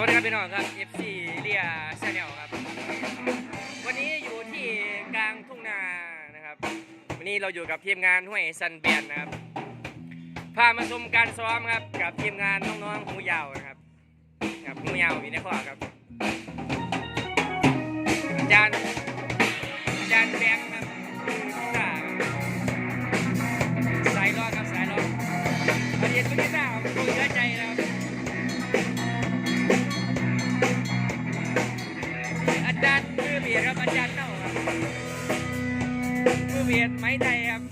วัสดีครับพี่น้องครับ FC เรียชาแนลครับ วันนี้อยู่ที่กลางทุ่งนานะครับ วันนี้เราอยู่กับทีมงานห้วยซันเบียนนะครับ พามาชมการซ้อมครับ กับทีมงานน้องๆหูยาวนะครับครับหูยาวอยู่ในข้อครับ อาจารย์อาจารย์แบงค์ครับสายรอดครับสายรอดประเด็นคุณที่สามดูเยอะใจนะครับ เบียดครับอาจารย์เน่าครับมือเบียดไม้ไทยครับ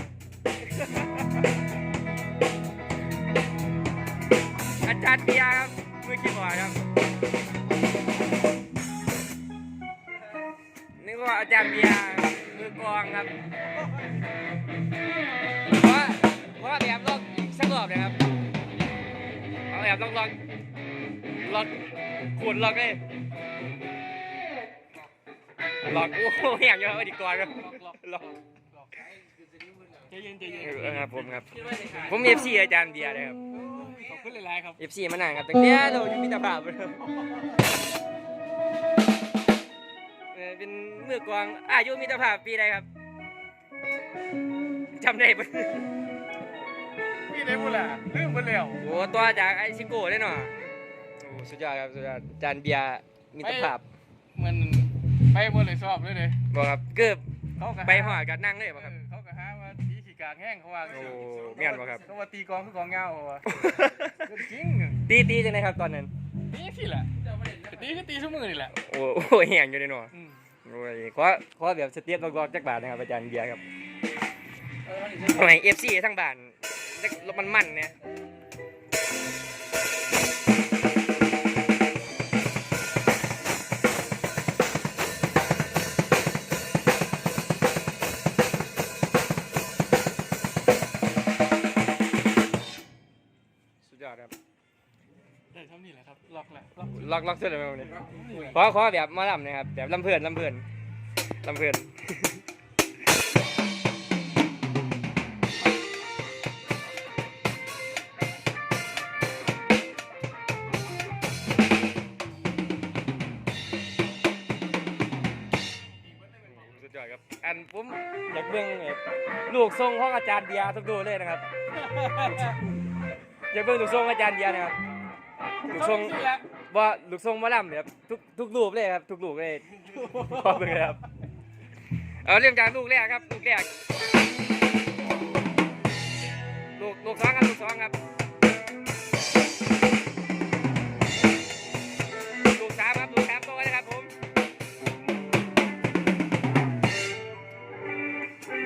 อาจารย์เบียร์ครับมือคีย์บอร์ดครับนึกว่าอาจารย์เบียร์มือกองครับเพราะว่าเพราะว่าแบบลองอีกสักรอบเลยครับเอาแบบลองลองลองขูดลองเลย หลอกโอ้โหอย่างเยอะดีกว่าครับหลอกใจเย็นใจเย็นเออครับผมครับ ผมเอฟซีอาจารย์เบียร์เลยครับขอบคุณหลายๆครับเอฟซีมานานครับตั้งแต่เราอยู่มิตรภาพเลยครับเออเป็นเมื่อกวางอายุมิตรภาพปีใดครับจำได้ปะพี่ได้บุญละลืมบุญแล้วโอ้ตัวจากไอซิโก้ได้หน่อยโอ้สุดยอดครับสุดยอดอาจารย์เบียร์มิตรภาพเหมือน ไปบุญเลยสอบเลยเลยบอกครับเกือบเขาก็ไปหอดกันนั่งเลยป่ะครับเขาก็หาว่าตีขี้กากแห้งเขาว่าโอ้แม่นบ่ครับ เขาว่าตีกองคือกองเงาเขาว่าเรื่องจริงตีตีจังไงครับตอนนั้น ตีสิแหละตีคือตีทุกมือนี่แหละโอ้โหแหงอยู่ในหน่อยอืมโอ้ยขอขอแบบสเตียบกอกๆจักบาทนะครับอาจารย์เบียร์ครับทำไมเอฟซีทั้งบ้านรถมันมันเนี่ย ยอดครับได้เท่านี้แหละครับล็อกแหละล็อกล็อกล็อกสุดเลยไหมวันนี้ขอขอแบบหมาลำนะครับแบบลำเพลินลำเพลินลำเพลินสุดยอดครับอันผมอยากเบิ่งแบบลูกทรงของอาจารย์เบียร์ทุกดูเลยนะครับ อยากเบิ่งลูกทรงอาจารย์เบียร์นะครับลูกทรงนี่แหละว่าลูกทรงหมาล่ำเนี่ยครับทุกทุกรูปเลยครับทุกรูปเลยพอเบิ่งเลยครับเอาเรื่องจากลูกแรกครับลูกแรกลูกลูกสองครับลูกสองครับลูกสามครับลูกสามตัวเลยครับผม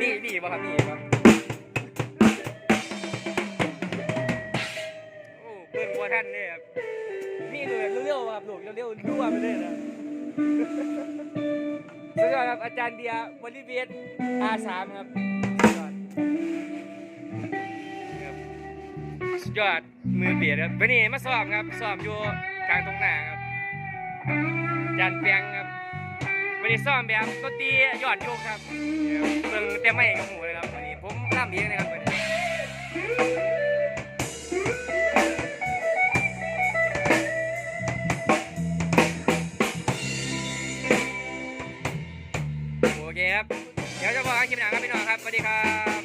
นี่นี่ป่ะครับนี่ป่ เบิ่งบัวท่านเนี่ยครับมีเลยเร็วๆครับลูกเร็วๆรั่วไปเลยนะสุดยอดครับอาจารย์เดียบริเวณอาสามครับสุดยอดมือเบียดครับวันนี้มาสอบครับสอบอยู่กลางตรงหน้าครับอาจารย์เปียงครับวันนี้ซ้อมแบบดนตรียอดโยกครับเบิ่งเต็มไม่กับหมูเลยครับวันนี้ผมร่ำเองนะครับ ครับ เดี๋ยวจะพอกคลิปหนังครับพี่น้องครับสวัสดีครับ